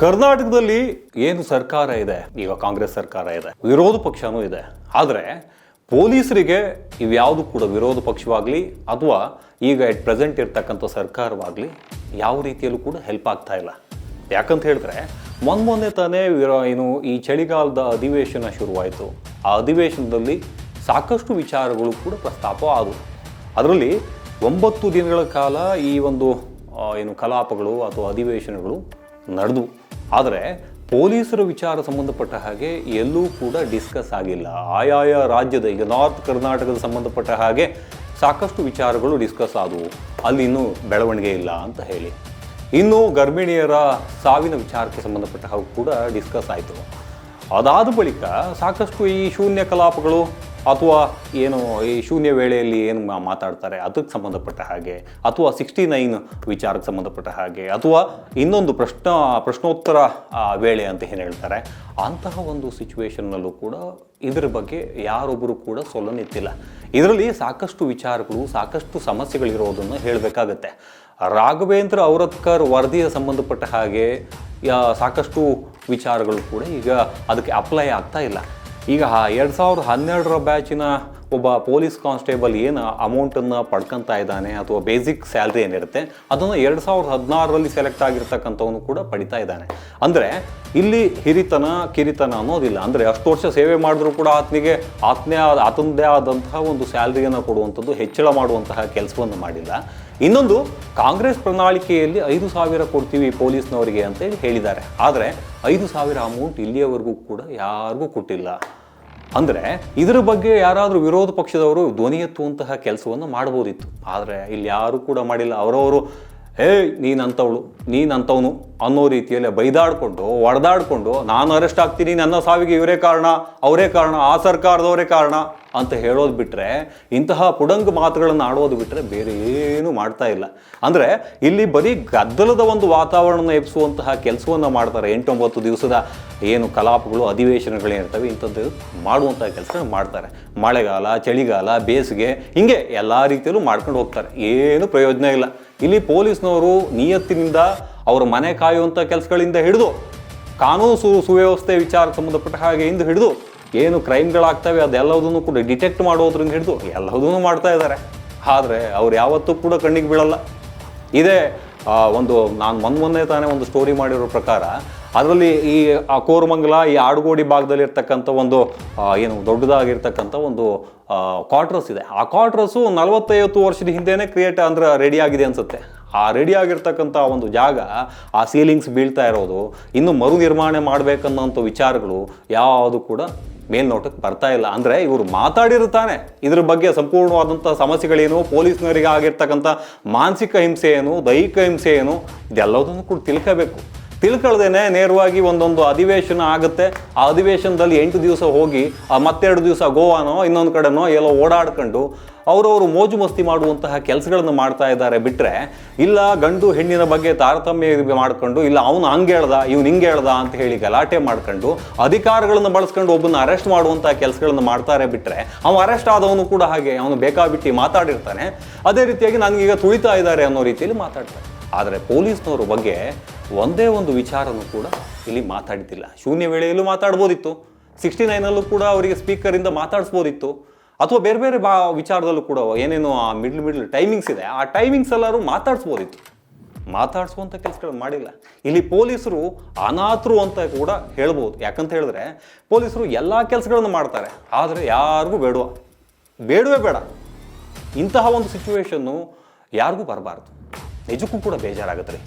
ಕರ್ನಾಟಕದಲ್ಲಿ ಏನು ಸರ್ಕಾರ ಇದೆ, ಈಗ ಕಾಂಗ್ರೆಸ್ ಸರ್ಕಾರ ಇದೆ, ವಿರೋಧ ಪಕ್ಷನೂ ಇದೆ. ಆದರೆ ಪೊಲೀಸರಿಗೆ ಇವ್ಯಾವುದು ಕೂಡ ವಿರೋಧ ಪಕ್ಷವಾಗಲಿ ಅಥವಾ ಈಗ ಎಟ್ ಪ್ರೆಸೆಂಟ್ ಇರ್ತಕ್ಕಂಥ ಸರ್ಕಾರವಾಗಲಿ ಯಾವ ರೀತಿಯಲ್ಲೂ ಕೂಡ ಹೆಲ್ಪ್ ಆಗ್ತಾ ಇಲ್ಲ. ಯಾಕಂತ ಹೇಳಿದ್ರೆ ಮೊನ್ನೆ ಮೊನ್ನೆ ತಾನೇ ಏನು ಈ ಚಳಿಗಾಲದ ಅಧಿವೇಶನ ಶುರುವಾಯಿತು. ಆ ಅಧಿವೇಶನದಲ್ಲಿ ಸಾಕಷ್ಟು ವಿಚಾರಗಳು ಕೂಡ ಪ್ರಸ್ತಾಪ ಆದವು. ಅದರಲ್ಲಿ ಒಂಬತ್ತು ದಿನಗಳ ಕಾಲ ಈ ಒಂದು ಏನು ಕಲಾಪಗಳು ಅಥವಾ ಅಧಿವೇಶನಗಳು ನಡೆದು ಆದರೆ ಪೊಲೀಸರ ವಿಚಾರ ಸಂಬಂಧಪಟ್ಟ ಹಾಗೆ ಎಲ್ಲೂ ಕೂಡ ಡಿಸ್ಕಸ್ ಆಗಿಲ್ಲ. ಆಯಾಯ ರಾಜ್ಯದ, ಈಗ ನಾರ್ತ್ ಕರ್ನಾಟಕದ ಸಂಬಂಧಪಟ್ಟ ಹಾಗೆ ಸಾಕಷ್ಟು ವಿಚಾರಗಳು ಡಿಸ್ಕಸ್ ಆದವು. ಅಲ್ಲಿ ಇನ್ನೂ ಬೆಳವಣಿಗೆ ಇಲ್ಲ ಅಂತ ಹೇಳಿ. ಇನ್ನು ಗರ್ಭಿಣಿಯರ ಸಾವಿನ ವಿಚಾರಕ್ಕೆ ಸಂಬಂಧಪಟ್ಟ ಹಾಗೆ ಕೂಡ ಡಿಸ್ಕಸ್ ಆಯಿತು. ಅದಾದ ಬಳಿಕ ಸಾಕಷ್ಟು ಈ ಶೂನ್ಯ ಕಲಾಪಗಳು ಅಥವಾ ಏನು ಈ ಶೂನ್ಯ ವೇಳೆಯಲ್ಲಿ ಏನು ಮಾತಾಡ್ತಾರೆ ಅದಕ್ಕೆ ಸಂಬಂಧಪಟ್ಟ ಹಾಗೆ, ಅಥವಾ ಸಿಕ್ಸ್ಟಿ ನೈನ್ ವಿಚಾರಕ್ಕೆ ಸಂಬಂಧಪಟ್ಟ ಹಾಗೆ, ಅಥವಾ ಇನ್ನೊಂದು ಪ್ರಶ್ನ, ಪ್ರಶ್ನೋತ್ತರ ವೇಳೆ ಅಂತ ಏನು ಹೇಳ್ತಾರೆ, ಅಂತಹ ಒಂದು ಸಿಚುವೇಶನ್ನಲ್ಲೂ ಕೂಡ ಇದರ ಬಗ್ಗೆ ಯಾರೊಬ್ಬರು ಕೂಡ ಸೊಲ್ಲನೆತ್ತಿಲ್ಲ ಇದರಲ್ಲಿ ಸಾಕಷ್ಟು ವಿಚಾರಗಳು, ಸಾಕಷ್ಟು ಸಮಸ್ಯೆಗಳಿರೋದನ್ನು ಹೇಳಬೇಕಾಗತ್ತೆ. ರಾಘವೇಂದ್ರ ಔರತ್ಕರ್ ವರದಿಯ ಸಂಬಂಧಪಟ್ಟ ಹಾಗೆ ಸಾಕಷ್ಟು ವಿಚಾರಗಳು ಕೂಡ ಈಗ ಅದಕ್ಕೆ ಅಪ್ಲೈ ಆಗ್ತಾ ಇಲ್ಲ. ಈಗ ಎರಡು ಸಾವಿರದ ಹನ್ನೆರಡರ ಬ್ಯಾಚಿನ ಒಬ್ಬ ಪೊಲೀಸ್ ಕಾನ್ಸ್ಟೇಬಲ್ ಏನು ಅಮೌಂಟನ್ನು ಪಡ್ಕೊತಾ ಇದ್ದಾನೆ ಅಥವಾ ಬೇಸಿಕ್ ಸ್ಯಾಲ್ರಿ ಏನಿರುತ್ತೆ, ಅದನ್ನು ಎರಡು ಸಾವಿರದ ಹದಿನಾರರಲ್ಲಿ ಸೆಲೆಕ್ಟ್ ಆಗಿರ್ತಕ್ಕಂಥವನು ಕೂಡ ಪಡಿತಾ ಇದ್ದಾನೆ. ಅಂದರೆ ಇಲ್ಲಿ ಹಿರಿತನ, ಕಿರಿತನ ಅನ್ನೋದಿಲ್ಲ. ಅಂದರೆ ಅಷ್ಟು ವರ್ಷ ಸೇವೆ ಮಾಡಿದ್ರು ಕೂಡ ಆತನಿಗೆ ಆತನೇ ಆದ ಆತನದೇ ಆದಂತಹ ಒಂದು ಸ್ಯಾಲ್ರಿಯನ್ನು ಕೊಡುವಂಥದ್ದು, ಹೆಚ್ಚಳ ಮಾಡುವಂತಹ ಕೆಲಸವನ್ನು ಮಾಡಿಲ್ಲ. ಇನ್ನೊಂದು, ಕಾಂಗ್ರೆಸ್ ಪ್ರಣಾಳಿಕೆಯಲ್ಲಿ ಐದು ಸಾವಿರ ಕೊಡ್ತೀವಿ ಪೊಲೀಸ್ನವರಿಗೆ ಅಂತೇಳಿ ಹೇಳಿದ್ದಾರೆ. ಆದರೆ ಐದು ಸಾವಿರ ಅಮೌಂಟ್ ಇಲ್ಲಿಯವರೆಗೂ ಕೂಡ ಯಾರಿಗೂ ಕೊಟ್ಟಿಲ್ಲ. ಅಂದರೆ ಇದರ ಬಗ್ಗೆ ಯಾರಾದರೂ ವಿರೋಧ ಪಕ್ಷದವರು ಧ್ವನಿ ಎತ್ತುವಂತಹ ಕೆಲಸವನ್ನು ಮಾಡ್ಬೋದಿತ್ತು ಆದರೆ ಇಲ್ಲಿ ಯಾರೂ ಕೂಡ ಮಾಡಿಲ್ಲ. ಅವರವರು ಹೇ ನೀನಂಥವಳು ನೀನಂಥವನು ಅನ್ನೋ ರೀತಿಯಲ್ಲಿ ಬೈದಾಡಿಕೊಂಡು, ಒಡೆದಾಡಿಕೊಂಡು, ನಾನು ಅರೆಸ್ಟ್ ಆಗ್ತೀನಿ, ನನ್ನ ಸಾವಿಗೆ ಇವರೇ ಕಾರಣ, ಅವರೇ ಕಾರಣ, ಆ ಸರ್ಕಾರದವರೇ ಕಾರಣ ಅಂತ ಹೇಳೋದು ಬಿಟ್ಟರೆ ಇಂತಹ ಪುಡಂಗ್ ಮಾತುಗಳನ್ನು ಆಡೋದು ಬಿಟ್ಟರೆ ಬೇರೆ ಏನೂ ಮಾಡ್ತಾ ಇಲ್ಲ. ಅಂದರೆ, ಇಲ್ಲಿ ಬರೀ ಗದ್ದಲದ ಒಂದು ವಾತಾವರಣವನ್ನು ಎಬ್ಸುವಂತಹ ಕೆಲಸವನ್ನು ಮಾಡ್ತಾರೆ ಎಂಟೊಂಬತ್ತು ದಿವಸದ ಏನು ಕಲಾಪಗಳು ಅಧಿವೇಶನಗಳೇನಿರ್ತವೆ ಇಂಥದ್ದು ಮಾಡುವಂಥ ಕೆಲಸ ಮಾಡ್ತಾರೆ. ಮಳೆಗಾಲ, ಚಳಿಗಾಲ, ಬೇಸಿಗೆ, ಹಿಂಗೆ ಎಲ್ಲ ರೀತಿಯಲ್ಲೂ ಮಾಡ್ಕೊಂಡು ಹೋಗ್ತಾರೆ. ಏನು ಪ್ರಯೋಜನ ಇಲ್ಲ. ಇಲ್ಲಿ ಪೊಲೀಸ್ನವರು ನಿಯತ್ತಿನಿಂದ ಅವರ ಮನೆ ಕಾಯುವಂಥ ಕೆಲಸಗಳಿಂದ ಹಿಡಿದು ಕಾನೂನು ಸು, ಸುವ್ಯವಸ್ಥೆ ವಿಚಾರ ಸಂಬಂಧಪಟ್ಟ ಹಾಗೆ ಇಂದು ಹಿಡಿದು ಏನು ಕ್ರೈಮ್ಗಳಾಗ್ತವೆ ಅದೆಲ್ಲದನ್ನು ಕೂಡ ಡಿಟೆಕ್ಟ್ ಮಾಡೋದ್ರಿಂದ ಹಿಡಿದು ಎಲ್ಲದನ್ನು ಮಾಡ್ತಾ ಇದ್ದಾರೆ. ಆದರೆ ಅವ್ರು ಯಾವತ್ತೂ ಕೂಡ ಕಣ್ಣಿಗೆ ಬೀಳಲ್ಲ. ಇದೇ ಒಂದು ನಾನು ಮೊನ್ನೆ ಮೊನ್ನೆ ತಾನೇ ಒಂದು ಸ್ಟೋರಿ ಮಾಡಿರೋ ಪ್ರಕಾರ ಅದರಲ್ಲಿ ಈ ಕೋರಮಂಗಲ ಈ ಆಡುಗೋಡಿ ಭಾಗದಲ್ಲಿ ಇರ್ತಕ್ಕಂಥ ಒಂದು ಏನು ದೊಡ್ಡದಾಗಿರ್ತಕ್ಕಂಥ ಒಂದು ಕ್ವಾರ್ಟ್ರಸ್ ಇದೆ. ಆ ಕ್ವಾರ್ಟ್ರಸ್ಸು ನಲವತ್ತೈವತ್ತು ವರ್ಷದ ಹಿಂದೆಯೇ ಕ್ರಿಯೇಟ್ ಅಂದ್ರೆ ರೆಡಿ ಆಗಿದೆ ಅನ್ಸುತ್ತೆ. ಆ ರೆಡಿ ಆಗಿರ್ತಕ್ಕಂಥ ಒಂದು ಜಾಗ, ಆ ಸೀಲಿಂಗ್ಸ್ ಬೀಳ್ತಾ ಇರೋದು, ಇನ್ನು ಮರು ನಿರ್ಮಾಣ ಮಾಡಬೇಕನ್ನೋಂಥ ವಿಚಾರಗಳು ಯಾವುದು ಕೂಡ ಮೇಲ್ನೋಟಕ್ಕೆ ಬರ್ತಾ ಇಲ್ಲ. ಅಂದರೆ ಇವರು ಮಾತಾಡಿರುತ್ತಾನೆ. ಇದ್ರ ಬಗ್ಗೆ ಸಂಪೂರ್ಣವಾದಂಥ ಸಮಸ್ಯೆಗಳೇನು, ಪೊಲೀಸ್ನವರಿಗೆ ಆಗಿರ್ತಕ್ಕಂಥ ಮಾನಸಿಕ ಹಿಂಸೆ ಏನು, ದೈಹಿಕ ಹಿಂಸೆ ಏನು, ಇದೆಲ್ಲದನ್ನು ಕೂಡ ತಿಳ್ಕೋಬೇಕು. ತಿಳ್ಕೊಳ್ದೇನೆ ನೇರವಾಗಿ ಒಂದೊಂದು ಅಧಿವೇಶನ ಆಗುತ್ತೆ. ಆ ಅಧಿವೇಶನದಲ್ಲಿ ಎಂಟು ದಿವಸ ಹೋಗಿ ಮತ್ತೆರಡು ದಿವಸ ಗೋವಾನೋ, ಇನ್ನೊಂದು ಕಡೆನೋ ಎಲ್ಲೋ ಓಡಾಡ್ಕೊಂಡು ಅವರವರು ಮೋಜು ಮಸ್ತಿ ಮಾಡುವಂತಹ ಕೆಲಸಗಳನ್ನು ಮಾಡ್ತಾ ಇದ್ದಾರೆ ಬಿಟ್ಟರೆ ಇಲ್ಲ ಗಂಡು ಹೆಣ್ಣಿನ ಬಗ್ಗೆ ತಾರತಮ್ಯ ಮಾಡ್ಕೊಂಡು, ಇಲ್ಲ ಅವನು ಹಂಗೆ ಹೇಳ್ದ, ಇವ್ನು ಹಿಂಗೆ ಹೇಳ್ದ ಅಂತ ಹೇಳಿ ಗಲಾಟೆ ಮಾಡ್ಕೊಂಡು, ಅಧಿಕಾರಗಳನ್ನು ಬಳಸ್ಕೊಂಡು ಒಬ್ಬನ ಅರೆಸ್ಟ್ ಮಾಡುವಂತಹ ಕೆಲಸಗಳನ್ನು ಮಾಡ್ತಾರೆ ಬಿಟ್ಟರೆ ಅವನು ಅರೆಸ್ಟ್ ಆದವನು ಕೂಡ ಹಾಗೆ, ಅವನು ಬೇಕಾಬಿಟ್ಟು ಮಾತಾಡಿರ್ತಾನೆ. ಅದೇ ರೀತಿಯಾಗಿ ನನಗೀಗ ತುಳಿತಾ ಇದ್ದಾರೆ ಅನ್ನೋ ರೀತಿಯಲ್ಲಿ ಮಾತಾಡ್ತಾರೆ. ಆದರೆ ಪೊಲೀಸ್ನವ್ರ ಬಗ್ಗೆ ಒಂದೇ ಒಂದು ವಿಚಾರನೂ ಕೂಡ ಇಲ್ಲಿ ಮಾತಾಡಿದ್ದಿಲ್ಲ ಶೂನ್ಯ ವೇಳೆಯಲ್ಲೂ ಮಾತಾಡ್ಬೋದಿತ್ತು. ಸಿಕ್ಸ್ಟಿ ನೈನಲ್ಲೂ ಕೂಡ ಅವರಿಗೆ ಸ್ಪೀಕರಿಂದ ಮಾತಾಡಿಸ್ಬೋದಿತ್ತು. ಅಥವಾ ಬೇರೆ ಬೇರೆ ಬಾ ವಿಚಾರದಲ್ಲೂ ಕೂಡ ಏನೇನು ಆ ಮಿಡ್ಲ್ ಮಿಡ್ಲ್ ಟೈಮಿಂಗ್ಸ್ ಇದೆ. ಆ ಟೈಮಿಂಗ್ಸ್ ಎಲ್ಲರೂ ಮಾತಾಡಿಸ್ಬೋದಿತ್ತು. ಮಾತಾಡಿಸುವಂಥ ಕೆಲಸಗಳನ್ನು ಮಾಡಿಲ್ಲ. ಇಲ್ಲಿ ಪೊಲೀಸರು ಅನಾಥರು ಅಂತ ಕೂಡ ಹೇಳ್ಬೋದು. ಯಾಕಂತ ಹೇಳಿದ್ರೆ ಪೊಲೀಸರು ಎಲ್ಲ ಕೆಲಸಗಳನ್ನು ಮಾಡ್ತಾರೆ. ಆದರೆ ಯಾರಿಗೂ ಬೇಡುವ. ಬೇಡವೇ ಬೇಡ. ಇಂತಹ ಒಂದು ಸಿಚುವೇಶನ್ನು ಯಾರಿಗೂ ಬರಬಾರ್ದು. ನಿಜಕ್ಕೂ ಕೂಡ ಬೇಜಾರಾಗುತ್ತೆ ರೀ.